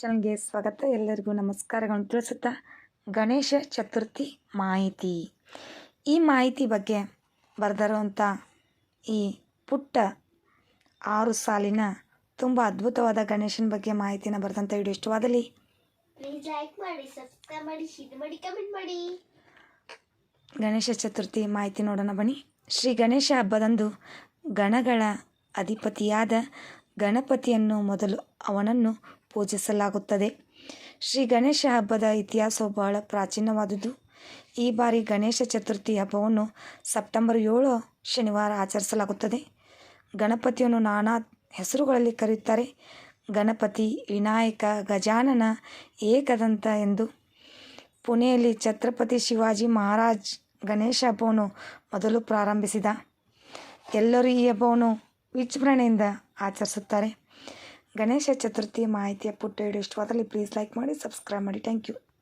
ಚಾನಲ್ಗೆ ಸ್ವಾಗತ. ಎಲ್ಲರಿಗೂ ನಮಸ್ಕಾರಗಳನ್ನು ತಿಳಿಸುತ್ತಾ ಗಣೇಶ ಚತುರ್ಥಿ ಮಾಹಿತಿ. ಈ ಮಾಹಿತಿ ಬಗ್ಗೆ ಬರೆದಿರುವಂಥ ಈ ಪುಟ್ಟ ಆರು ಸಾಲಿನ ತುಂಬ ಅದ್ಭುತವಾದ ಗಣೇಶನ ಬಗ್ಗೆ ಮಾಹಿತಿನ ಬರೆದಂಥ ವಿಡಿಯೋ ಇಷ್ಟವಾದಲ್ಲಿ. ಗಣೇಶ ಚತುರ್ಥಿ ಮಾಹಿತಿ ನೋಡೋಣ ಬನ್ನಿ. ಶ್ರೀ ಗಣೇಶ ಹಬ್ಬದಂದು ಗಣಗಳ ಅಧಿಪತಿಯಾದ ಗಣಪತಿಯನ್ನು ಮೊದಲು ಅವನನ್ನು ಪೂಜಿಸಲಾಗುತ್ತದೆ. ಶ್ರೀ ಗಣೇಶ ಹಬ್ಬದ ಇತಿಹಾಸವು ಬಹಳ ಪ್ರಾಚೀನವಾದುದು. ಈ ಬಾರಿ ಗಣೇಶ ಚತುರ್ಥಿ ಹಬ್ಬವನ್ನು ಸೆಪ್ಟೆಂಬರ್ ಏಳು ಶನಿವಾರ ಆಚರಿಸಲಾಗುತ್ತದೆ. ಗಣಪತಿಯನ್ನು ನಾನಾ ಹೆಸರುಗಳಲ್ಲಿ ಕರೆಯುತ್ತಾರೆ. ಗಣಪತಿ, ವಿನಾಯಕ, ಗಜಾನನ, ಏಕದಂತ ಎಂದು. ಪುಣೆಯಲ್ಲಿ ಛತ್ರಪತಿ ಶಿವಾಜಿ ಮಹಾರಾಜ್ ಗಣೇಶ ಹಬ್ಬವನ್ನು ಮೊದಲು ಪ್ರಾರಂಭಿಸಿದ. ಎಲ್ಲರೂ ಈ ಹಬ್ಬವನ್ನು ವಿಜೃಂಭಣೆಯಿಂದ ಆಚರಿಸುತ್ತಾರೆ. ಗಣೇಶ ಚತುರ್ಥಿ ಮಾಹಿತಿಯ ಪುಟ್ಟ ವಿಡಿಯೋ ಇಷ್ಟವಾದಲ್ಲಿ ಪ್ಲೀಸ್ ಲೈಕ್ ಮಾಡಿ ಸಬ್ಸ್ಕ್ರೈಬ್ ಮಾಡಿ. Thank you